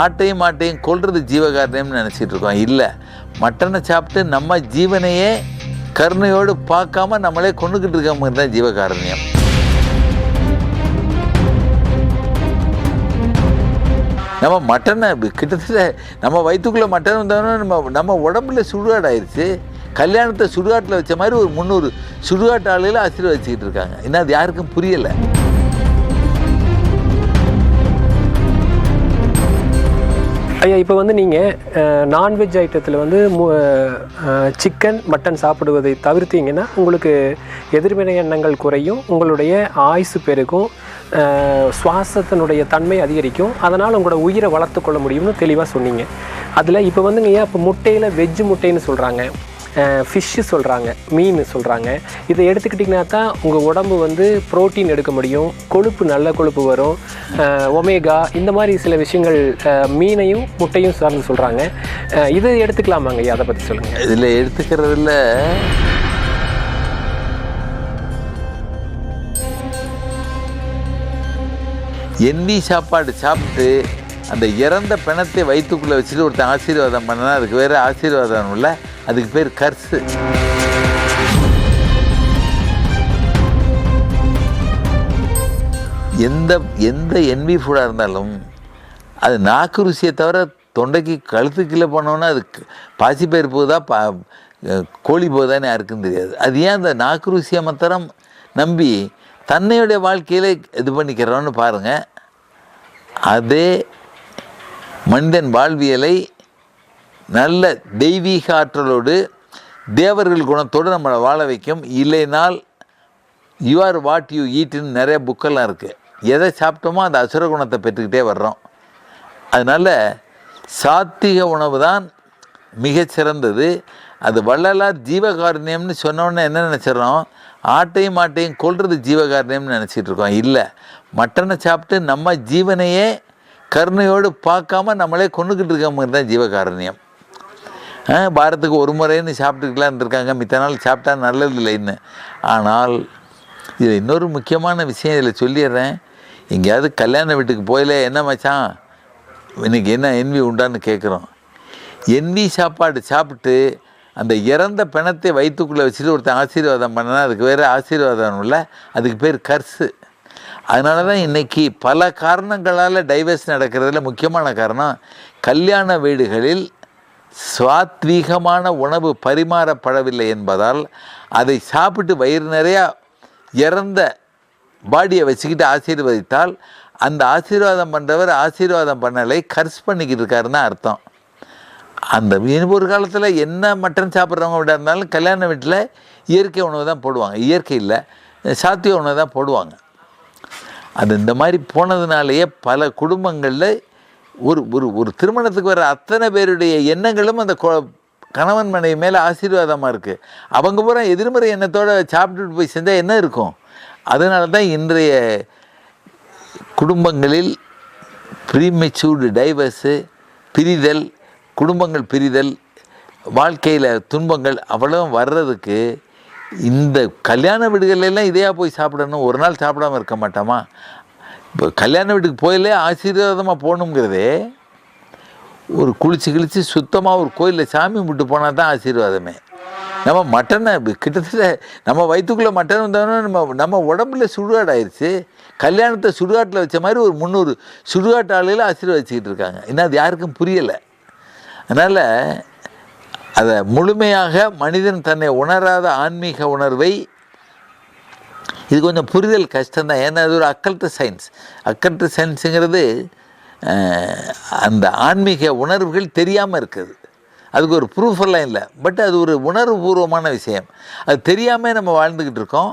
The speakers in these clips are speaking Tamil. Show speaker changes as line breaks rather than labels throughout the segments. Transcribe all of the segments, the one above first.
ஆட்டையும் மாட்டையும் கொல்றது ஜீவகாரணியம்னு நினச்சிட்டு இருக்கோம். இல்லை மட்டனை சாப்பிட்டு நம்ம ஜீவனையே கருணையோடு பார்க்காம நம்மளே கொண்டுக்கிட்டு இருக்க தான் ஜீவகாரண்யம். நம்ம மட்டனை கிட்டத்தட்ட நம்ம வயிற்றுக்குள்ளே மட்டன் வந்தோம்னா நம்ம நம்ம உடம்புல சுடுகாடு ஆயிடுச்சு கல்யாணத்தை சுடுகாட்டில் வச்ச மாதிரி ஒரு முந்நூறு சுடுகாட்டு ஆளுகளை ஆசீர்வதிச்சுக்கிட்டு இருக்காங்க. இன்னும் அது யாருக்கும் புரியலை.
ஐயா இப்போ வந்து நீங்கள் நான்வெஜ் ஐட்டத்தில் வந்து சிக்கன் மட்டன் சாப்பிடுவதை தவிர்த்தீங்கன்னா உங்களுக்கு எதிர்வினை எண்ணங்கள் குறையும் உங்களுடைய ஆயுசு பெருகும் சுவாசத்தினுடைய தன்மை அதிகரிக்கும் அதனால் உங்களோட உயிரை வளர்த்து கொள்ள முடியும்னு தெளிவாக சொன்னீங்க. அதில் இப்போ வந்துங்க ஐயா இப்போ முட்டையில் வெஜ்ஜு முட்டைன்னு சொல்கிறாங்க ஃபிஷ்ஷு சொல்கிறாங்க மீன் சொல்கிறாங்க இதை எடுத்துக்கிட்டிங்கன்னா தான் உங்கள் உடம்பு வந்து புரோட்டீன் எடுக்க முடியும் கொழுப்பு நல்ல கொழுப்பு வரும். ஒமேகா இந்த மாதிரி சில விஷயங்கள் மீனையும் முட்டையும் சார்ந்து சொல்கிறாங்க இதை எடுத்துக்கலாமாங்க? ஐயா அதை பற்றி சொல்லுங்கள்
இதில் எடுத்துக்கிறதுல எண்ணி சாப்பாடு சாப்பிட்டு அந்த இறந்த பிணத்தை வயிற்றுக்குள்ளே வச்சுட்டு ஒருத்தன் ஆசீர்வாதம் பண்ணனா அதுக்கு வேறு ஆசீர்வாதம் இல்லை. அதுக்கு பேர் கர்சு எந்த எந்த என்வி ஃபுட்டாக இருந்தாலும் அது நாக்கு ருசியை தவிர தொண்டைக்கு கழுத்து கீழே போனோன்னா அது பாசிப்பயிர் போகுதா பா கோழி போகுதான்னு யாருக்கும் தெரியாது. அது ஏன் அந்த நாக்கு ருசியை மாத்திரம் நம்பி தன்னையுடைய வாழ்க்கையில் இது பண்ணிக்கிறோன்னு பாருங்கள் அதே மனிதன் வாழ்வியலை நல்ல தெய்வீக ஆற்றலோடு தேவர்கள் குணத்தோடு நம்மளை வாழ வைக்கும். இல்லைனால் யூ ஆர் வாட் யூ ஈட்டுன்னு நிறைய புக்கெல்லாம் இருக்குது எதை சாப்பிட்டோமோ அந்த அசுர குணத்தை பெற்றுக்கிட்டே வர்றோம். அதனால் சாத்திக உணவு தான் மிகச்சிறந்தது. அது வள்ளலார் ஜீவகாருண்யம்னு சொன்னோன்னே என்ன நினச்சிடறோம்? ஆட்டையும் மாட்டையும் கொல்றது ஜீவகாருண்யம்னு நினச்சிட்டு இருக்கோம். இல்லை மட்டனை சாப்பிட்டு நம்ம ஜீவனையே கருணையோடு பார்க்காம நம்மளே கொண்டுக்கிட்டு இருக்க தான் ஜீவகாருண்யம். வாரத்துக்கு ஒரு முறைன்னு சாப்பிட்டுக்கலாம் இருந்திருக்காங்க. மித்த நாள் சாப்பிட்டா நல்லது இல்லைன்னு ஆனால் இதில் இன்னொரு முக்கியமான விஷயம் இதில் சொல்லிடுறேன். எங்கேயாவது கல்யாண வீட்டுக்கு போயில என்ன மச்சான்? இன்றைக்கி என்ன என்வி உண்டான்னு கேட்குறோம் என்வி சாப்பாடு சாப்பிட்டு அந்த இறந்த பிணத்தை வயிற்றுக்குள்ளே வச்சுட்டு ஒருத்தன் ஆசீர்வாதம் பண்ணனா அதுக்கு வேறு ஆசீர்வாதம் இல்லை அதுக்கு பேர் கர்சு அதனால தான் இன்றைக்கி பல காரணங்களால் டைவர்ஸ் நடக்கிறதுல முக்கியமான காரணம் கல்யாண வீடுகளில் சுவாத்வீகமான உணவு பரிமாறப்படவில்லை என்பதால் அதை சாப்பிட்டு வயிறு நிறையா இறந்த பாடியை வச்சுக்கிட்டு ஆசீர்வதித்தால் அந்த ஆசீர்வாதம் பண்ணுறவர் ஆசீர்வாதம் பண்ணலை கர்ஸ் பண்ணிக்கிட்டு இருக்காருன்னு அர்த்தம். அந்த மீன் ஒரு காலத்தில் என்ன மட்டன் சாப்பிட்றவங்க விட இருந்தாலும் கல்யாண வீட்டில் இயற்கை உணவு தான் போடுவாங்க. இயற்கை இல்லை சாத்திய உணவு தான் போடுவாங்க. அது இந்த மாதிரி போனதுனாலேயே பல குடும்பங்களில் ஒரு ஒரு ஒரு திருமணத்துக்கு வர அத்தனை பேருடைய எண்ணங்களும் அந்த கணவன் மனைவி மேலே ஆசீர்வாதமாக இருக்குது அவங்க பூரா எதிர்மறை எண்ணத்தோடு சாப்பிட்டுட்டு போய் செஞ்சால் என்ன இருக்கும்? அதனால தான் இன்றைய குடும்பங்களில் ப்ரீமெச்சூர்டு டைவர்ஸு பிரிதல் குடும்பங்கள் பிரிதல் வாழ்க்கையில் துன்பங்கள் அவ்வளோ வர்றதுக்கு இந்த கல்யாண வீடுகளெல்லாம் இதையாக போய் சாப்பிடணும்? ஒரு நாள் சாப்பிடாம இருக்க மாட்டோமா? இப்போ கல்யாண வீட்டுக்கு போயிலே ஆசீர்வாதமாக போகணுங்கிறதே ஒரு குளிச்சு கிழிச்சு சுத்தமாக ஒரு கோயிலில் சாமி கும்பிட்டு போனால் தான் ஆசீர்வாதமே. நம்ம மட்டனை கிட்டத்தட்ட நம்ம வயிற்றுக்குள்ளே மட்டன் வந்தோன்னா நம்ம நம்ம உடம்புல சுடுகாடு ஆயிடுச்சு கல்யாணத்தை சுடுகாட்டில் வச்ச மாதிரி ஒரு முந்நூறு சுடுகாட்டு ஆளுகளை ஆசீர்வதிச்சுக்கிட்டு இருக்காங்க. இன்னும் அது யாருக்கும் புரியலை. அதனால் அதை முழுமையாக மனிதன் தன்னை உணராத ஆன்மீக உணர்வை இது கொஞ்சம் புரிதல் கஷ்டம்தான். ஏன்னா அது ஒரு அக்கல்ட்டு சயின்ஸ் அக்கல்ட்டு சயின்ஸுங்கிறது அந்த ஆன்மீக உணர்வுகள் தெரியாமல் இருக்குது. அதுக்கு ஒரு ப்ரூஃப் எல்லாம் இல்லை. பட் அது ஒரு உணர்வுபூர்வமான விஷயம். அது தெரியாமல் நம்ம வாழ்ந்துக்கிட்டு இருக்கோம்.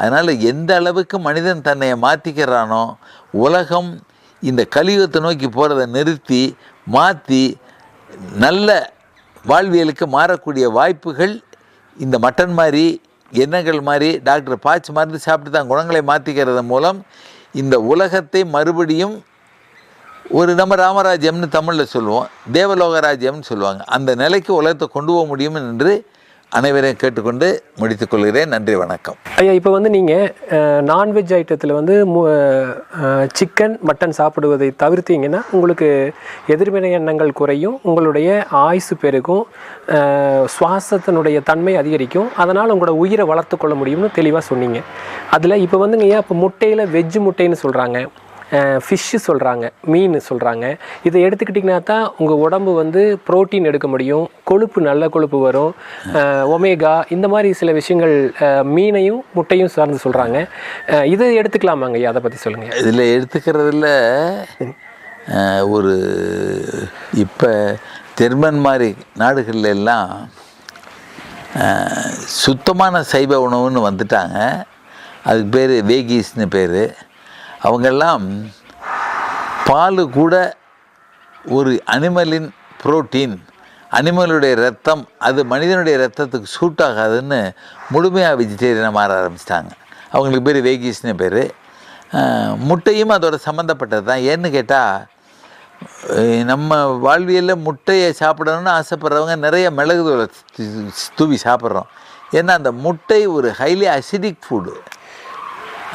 அதனால் எந்த அளவுக்கு மனிதன் தன்னை மாற்றிக்கிறானோ உலகம் இந்த கலியுகத்தை நோக்கி போகிறத நிறுத்தி மாற்றி நல்ல வாழ்வியலுக்கு மாறக்கூடிய வாய்ப்புகள் இந்த மட்டன் மாதிரி எண்ணங்கள் மாதிரி டாக்டர் பாய்ச்சி மருந்து சாப்பிட்டு தான் குணங்களை மாற்றிக்கிறது மூலம் இந்த உலகத்தை மறுபடியும் ஒரு நம்ம ராமராஜ்யம்னு தமிழில் சொல்லுவோம் தேவலோகராஜ்யம்னு சொல்லுவாங்க. அந்த நிலைக்கு உலகத்தை கொண்டு போக முடியும் என்று அனைவரையும் கேட்டுக்கொண்டு முடித்துக் கொள்கிறேன் நன்றி வணக்கம்.
ஐயா இப்போ வந்து நீங்கள் நான்வெஜ் ஐட்டத்தில் வந்து சிக்கன் மட்டன் சாப்பிடுவதை தவிர்த்தீங்கன்னா உங்களுக்கு எதிர்வினை எண்ணங்கள் குறையும் உங்களுடைய ஆயுசு பெருகும் சுவாசத்தினுடைய தன்மை அதிகரிக்கும் அதனால் உங்களோட உயிரை வளர்த்து கொள்ள முடியும்னு தெளிவாக சொன்னீங்க. அதில் இப்போ வந்துங்க ஐயா இப்போ முட்டையில் வெஜ் முட்டைன்னு சொல்கிறாங்க ஃபிஷ்ஷு சொல்கிறாங்க மீன் சொல்கிறாங்க இதை எடுத்துக்கிட்டிங்கன்னா தான் உங்கள் உடம்பு வந்து புரோட்டீன் எடுக்க முடியும் கொழுப்பு நல்ல கொழுப்பு வரும். ஒமேகா இந்த மாதிரி சில விஷயங்கள் மீனையும் முட்டையும் சார்ந்து சொல்கிறாங்க இதை எடுத்துக்கலாமாங்க ஐயா? அதை பற்றி சொல்லுங்கள்
இதில் எடுத்துக்கிறதுல ஒரு இப்போ ஜெர்மன் மாதிரி நாடுகளில் எல்லாம் சுத்தமான சைவ உணவுன்னு வந்துட்டாங்க. அதுக்கு பேர் வேகீஸ்னு பேர். அவங்கெல்லாம் பால் கூட ஒரு அனிமலின் புரோட்டீன். அனிமலுடைய ரத்தம் அது மனிதனுடைய ரத்தத்துக்கு சூட் ஆகாதுன்னு முழுமையாக வெஜிடேரியனாக மாற ஆரம்பிச்சிட்டாங்க. அவங்களுக்கு பேர் வேகிஸ்னு பேர். முட்டையும் அதோட சம்மந்தப்பட்டது தான். ஏன்னு கேட்டால் நம்ம வாழ்வியலில் முட்டையை சாப்பிடணும்னு ஆசைப்படுறவங்க நிறைய மிளகு தூவி சாப்பிட்றோம். ஏன்னா அந்த முட்டை ஒரு ஹைலி அசிடிக் ஃபுட்டு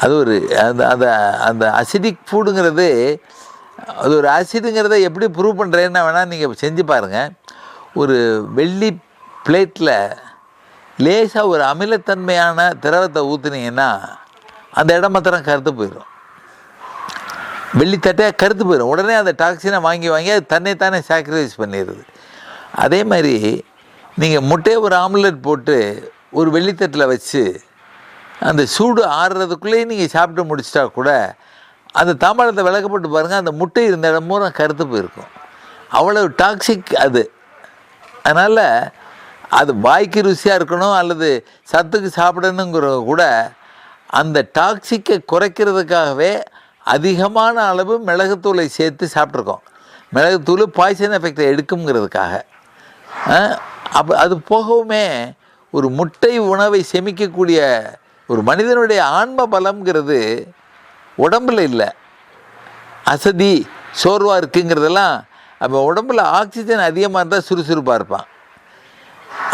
அது ஒரு அந்த அந்த அந்த அசிடிக் ஃபுட்டுங்கிறது அது ஒரு ஆசிடுங்கிறத எப்படி ப்ரூவ் பண்ணுறேன்னா வேணால் நீங்கள் செஞ்சு பாருங்கள் ஒரு வெள்ளி பிளேட்டில் லேசாக ஒரு அமிலத்தன்மையான திரவத்தை ஊற்றுனீங்கன்னா அந்த இடம் மாத்திரம் கருத்து போயிடும் வெள்ளித்தட்டையாக கருத்து போயிடும் உடனே அந்த டாக்ஸினை வாங்கி வாங்கி அது தன்னைத்தானே சாக்ரிஃபைஸ் பண்ணிடுது. அதே மாதிரி நீங்கள் முட்டையை ஒரு ஆம்லெட் போட்டு ஒரு வெள்ளித்தட்டில் வச்சு அந்த சூடு ஆறுறதுக்குள்ளேயே நீங்கள் சாப்பிட்டு முடிச்சிட்டா கூட அந்த தாம்பாளத்தை விளக்கப்பட்டு பாருங்கள் அந்த முட்டை இருந்த இடம் பூரா கருத்து போயிருக்கும். அவ்வளவு டாக்ஸிக் அது. அதனால் அது வாய்க்கு ருசியாக இருக்கணும் அல்லது சத்துக்கு சாப்பிடணுங்கிற கூட அந்த டாக்ஸிக்கை குறைக்கிறதுக்காகவே அதிகமான அளவு மிளகுத்தூளை சேர்த்து சாப்பிட்ருக்கோம் மிளகுத்தூள் பாய்சன் எஃபெக்டை எடுக்குங்கிறதுக்காக அப்போ அது போகவுமே ஒரு முட்டை உணவை செமிக்கக்கூடிய ஒரு மனிதனுடைய ஆன்ம பலம்ங்கிறது உடம்பில் இல்லை. அசதி சோர்வாக இருக்குங்கிறதெல்லாம் அப்போ உடம்புல ஆக்சிஜன் அதிகமாக இருந்தால் சுறுசுறுப்பாக இருப்பான்.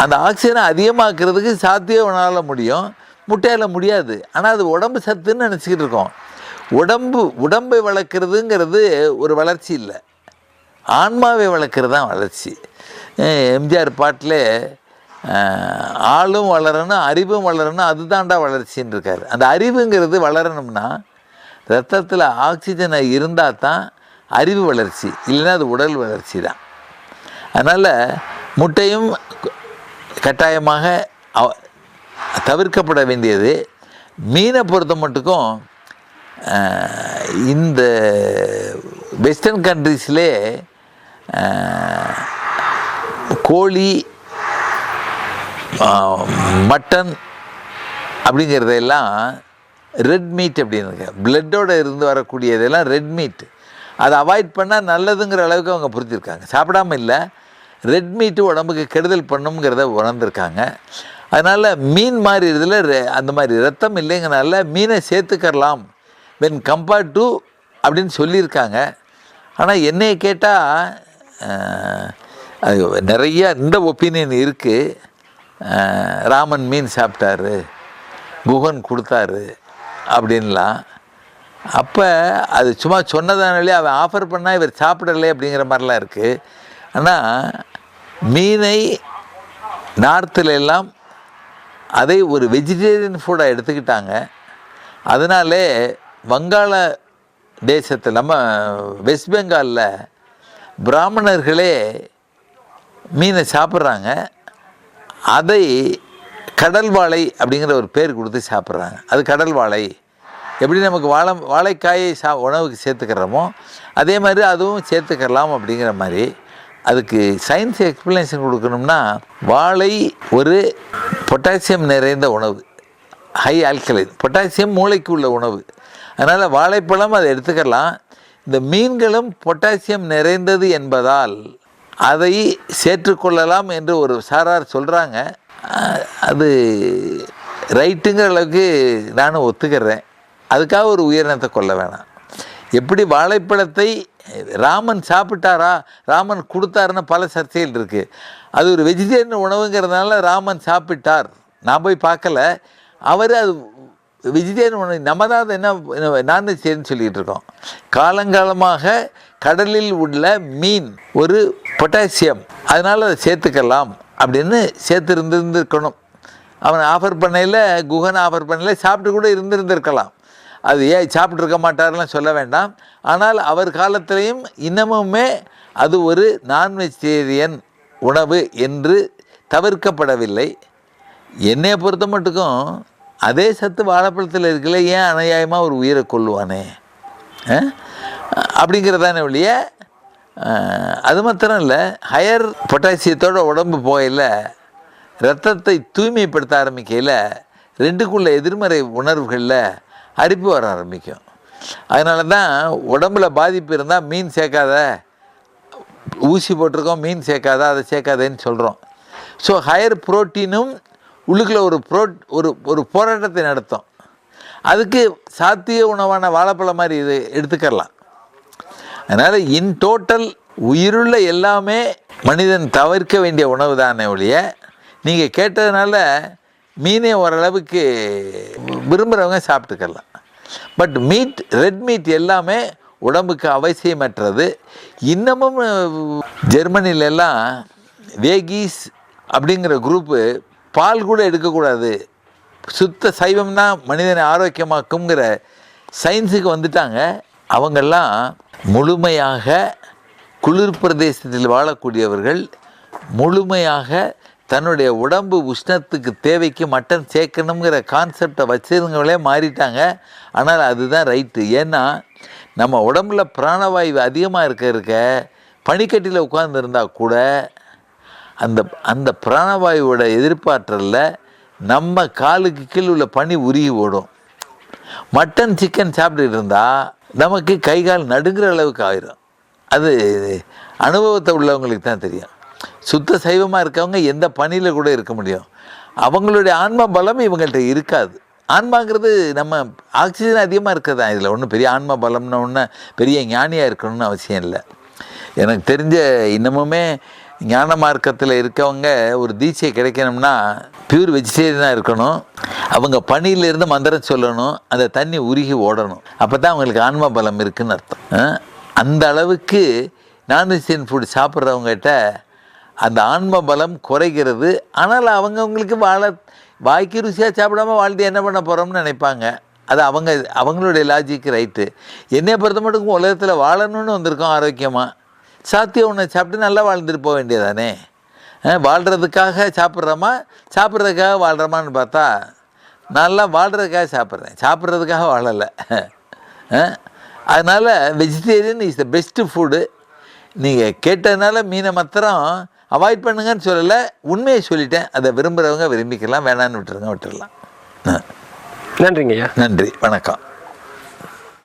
அந்த ஆக்சிஜனை அதிகமாக்குறதுக்கு சாத்தியவனால் முடியும். முட்டையால் முடியாது. ஆனால் அது உடம்பு சத்துன்னு நினச்சிக்கிட்டு இருக்கோம். உடம்பு உடம்பை வளர்க்குறதுங்கிறது ஒரு வளர்ச்சி இல்லை. ஆன்மாவை வளர்க்குறது தான் வளர்ச்சி எம்ஜிஆர் பாட்டில் ஆளும் வளரணும் அறிவும் வளரணும் அதுதான்டா வளர்ச்சின்னு இருக்கார். அந்த அறிவுங்கிறது வளரணும்னா ரத்தத்தில் ஆக்சிஜனை இருந்தால் தான் அறிவு வளர்ச்சி இல்லைன்னா அது உடல் வளர்ச்சி தான். அதனால் முட்டையும் கட்டாயமாக தவிர்க்கப்பட வேண்டியது. மீனை பொறுத்த மட்டுக்கும் இந்த வெஸ்டர்ன் கண்ட்ரீஸ்லே கோழி மட்டன் அப்படிங்கிறதெல்லாம் ரெட் மீட் அப்படின்னு பிளட்டோட இருந்து வரக்கூடியதெல்லாம் ரெட் மீட் அதை அவாய்ட் பண்ணால் நல்லதுங்கிற அளவுக்கு அவங்க புரிஞ்சிருக்காங்க. சாப்பிடாம இல்லை ரெட் மீட்டு உடம்புக்கு கெடுதல் பண்ணுங்கிறத உணர்ந்திருக்காங்க. அதனால் மீன் மாதிரி இதில் ரெ- அந்த மாதிரி ரத்தம் இல்லைங்கனால மீனை சேர்த்துக்கரலாம் வென் கம்பேர்ட் டு அப்படின்னு சொல்லியிருக்காங்க. ஆனால் என்னையை கேட்டால் அது இந்த ஒப்பீனியன் இருக்குது ராமன் மீன் சாப்பிட்டாரு குகன் கொடுத்தாரு அப்படின்லாம். அப்போ அது சும்மா சொன்னதானாலே அவன் ஆஃபர் பண்ணால் இவர் சாப்பிடலை அப்படிங்கிற மாதிரிலாம் இருக்குது ஆனால் மீனை நார்த்தில் எல்லாம் அதை ஒரு வெஜிடேரியன் ஃபுட்டாக எடுத்துக்கிட்டாங்க. அதனாலே வங்காள தேசத்தில் நம்ம வெஸ்ட் பெங்காலில் பிராமணர்களே மீனை சாப்பிட்றாங்க. அதை கடல் வாழை அப்படிங்கிற ஒரு பேர் கொடுத்து சாப்பிட்றாங்க. அது கடல் வாழை எப்படி நமக்கு வாழை வாழைக்காயை சா உணவுக்கு சேர்த்துக்கிறோமோ அதே மாதிரி அதுவும் சேர்த்துக்கலாம் அப்படிங்கிற மாதிரி அதுக்கு சயின்ஸ் எக்ஸ்பிளனேஷன் கொடுக்கணும்னா வாழை ஒரு பொட்டாசியம் நிறைந்த உணவு. ஹை ஆல்கலைன் பொட்டாசியம் மூளைக்கு உள்ள உணவு. அதனால் வாழைப்பழம் அதை எடுத்துக்கலாம். இந்த மீன்களும் பொட்டாசியம் நிறைந்தது என்பதால் அதை சேர்த்துக்கொள்ளலாம் என்று ஒரு சாரார் சொல்கிறாங்க அது ரைட்டுங்கிற அளவுக்கு நானும் ஒத்துக்கிறேன். அதுக்காக ஒரு உயிரினத்தை கொள்ள வேணாம். எப்படி வாழைப்பழத்தை ராமன் சாப்பிட்டாரா? ராமன் கொடுத்தாருன்னு பல சர்ச்சைகள் இருக்குது அது ஒரு வெஜிடேரியன் உணவுங்கிறதுனால ராமன் சாப்பிட்டார். நான் போய் பார்க்கல. அவர் அது வெஜிடேரியன் உணவு நம்ம தான் அதை என்ன நான்வெஜிடேரியன் சொல்லிகிட்டு இருக்கோம். காலங்காலமாக கடலில் உள்ள மீன் ஒரு பொட்டாசியம். அதனால் அதை சேர்த்துக்கலாம் அப்படின்னு சேர்த்து இருந்திருந்திருக்கணும் அவன் ஆஃபர் பண்ணையில் குகன் ஆஃபர் பண்ணையில் சாப்பிட்டு கூட இருந்திருந்திருக்கலாம். அது ஏன் சாப்பிட்ருக்க மாட்டார்லாம் சொல்ல வேண்டாம். ஆனால் அவர் காலத்திலையும் இன்னமுமே அது ஒரு நான்வெஜிடேரியன் உணவு என்று தவிர்க்கப்படவில்லை. என்னையை பொறுத்த மட்டுக்கும் அதே சத்து வாழைப்பழத்தில் இருக்கல ஏன் அநியாயமாக ஒரு உயிரை கொள்ளுவானே அப்படிங்கிறதானே ஒழிய அது மாத்திரம் இல்லை ஹையர் பொட்டாசியத்தோட உடம்பு போகையில் ரத்தத்தை தூய்மைப்படுத்த ஆரம்பிக்கையில் ரெண்டுக்குள்ள எதிர்மறை உணர்வுகளில் அரிப்பு வர ஆரம்பிக்கும். அதனால தான் உடம்புல பாதிப்பு இருந்தால் மீன் சேர்க்காத ஊசி போட்டிருக்கோம் மீன் சேர்க்காத அதை சேர்க்காதேன்னு சொல்கிறோம் ஸோ ஹையர் புரோட்டீனும் உள்ளுக்குள்ள ஒரு ப்ரோ ஒரு ஒரு போராட்டத்தை நடத்தும். அதுக்கு சாத்திய உணவான வாழைப்பழம் மாதிரி இது எடுத்துக்கலாம் அதனால் இன் டோட்டல் உயிருள்ள எல்லாமே மனிதன் தவிர்க்க வேண்டிய உணவு தானே ஒழிய நீங்கள் கேட்டதுனால மீனே ஓரளவுக்கு விரும்புகிறவங்க சாப்பிட்டுக்கலாம். பட் மீட் ரெட் மீட் எல்லாமே உடம்புக்கு அவசியமற்றது. இன்னமும் ஜெர்மனிலெல்லாம் வேகீஸ் அப்படிங்கிற குரூப்பு பால் கூட எடுக்கக்கூடாது. சுத்த சைவம் தான் மனிதனை ஆரோக்கியமாக்குங்கிற சயின்ஸுக்கு வந்துட்டாங்க. அவங்கெல்லாம் முழுமையாக குளிர் பிரதேசத்தில் வாழக்கூடியவர்கள் முழுமையாக தன்னுடைய உடம்பு உஷ்ணத்துக்கு தேவைக்கு மட்டன் சேர்க்கணுங்கிற கான்செப்டை வச்சிருந்தவங்களே மாறிட்டாங்க. ஆனால் அதுதான் ரைட்டு ஏன்னா நம்ம உடம்புல பிராணவாயு அதிகமாக இருக்க இருக்க பனிக்கட்டியில் உட்கார்ந்துருந்தா கூட அந்த அந்த பிராணவாயுவோட எதிர்ப்பாற்றலில் நம்ம காலுக்கு கீழ் உள்ள பனி உருகி ஓடும். மட்டன் சிக்கன் சாப்பிட்டுட்டு இருந்தால் நமக்கு கை கால் நடுங்கிற அளவுக்கு ஆயிரும். அது அனுபவத்தை உள்ளவங்களுக்கு தான் தெரியும். சுத்த சைவமாக இருக்கவங்க எந்த பணியில் கூட இருக்க முடியும். அவங்களுடைய ஆன்ம பலம் இவங்கள்ட்ட இருக்காது. ஆன்மாங்கிறது நம்ம ஆக்சிஜன் அதிகமாக இருக்கிறதா? இதில் ஒன்றும் பெரிய ஆன்ம பலம்னு ஒன்று பெரிய ஞானியாக இருக்கணும்னு அவசியம் இல்லை. எனக்கு தெரிஞ்ச இன்னமுமே ஞான மார்க்கத்தில் இருக்கவங்க ஒரு தீட்சை கிடைக்கணும்னா பியூர் வெஜிடேரியனாக இருக்கணும். அவங்க பனியிலிருந்து மந்திரம் சொல்லணும். அந்த தண்ணி உருகி ஓடணும். அப்போ தான் அவங்களுக்கு ஆன்ம பலம் இருக்குதுன்னு அர்த்தம். அந்த அளவுக்கு நான்வெஜிடேரியன் ஃபுட் சாப்பிட்றவங்ககிட்ட அந்த ஆன்ம பலம் குறைகிறது. ஆனால் அவங்கவுங்களுக்கு வாழ வாய்க்கு ருசியாக சாப்பிடாம வாழ்ந்து என்ன பண்ண போகிறோம்னு நினைப்பாங்க. அது அவங்க அவங்களுடைய லாஜிக் ரைட்டு என்னை பொறுத்த மட்டும் உலகத்தில் வாழணும்னு வந்திருக்கோம் ஆரோக்கியமாக சாத்திய ஒன்று சாப்பிட்டு நல்லா வாழ்ந்துட்டு போக வேண்டியதானே? வாழ்கிறதுக்காக சாப்பிட்றோமா? சாப்பிட்றதுக்காக வாழ்கிறோமான்னு பார்த்தா நல்லா வாழ்கிறதுக்காக சாப்பிட்றேன். சாப்பிட்றதுக்காக வாழலை. அதனால் vegetarian is the best food நீங்கள் கேட்டதுனால மீனை மாத்திரம் அவாய்ட் பண்ணுங்கன்னு சொல்லலை. உண்மையை சொல்லிட்டேன். அதை விரும்புகிறவங்க விரும்பிக்கலாம். வேணான்னு விட்டுருங்க விட்டுடலாம்
நன்றிங்க ஐயா
நன்றி. வணக்கம்.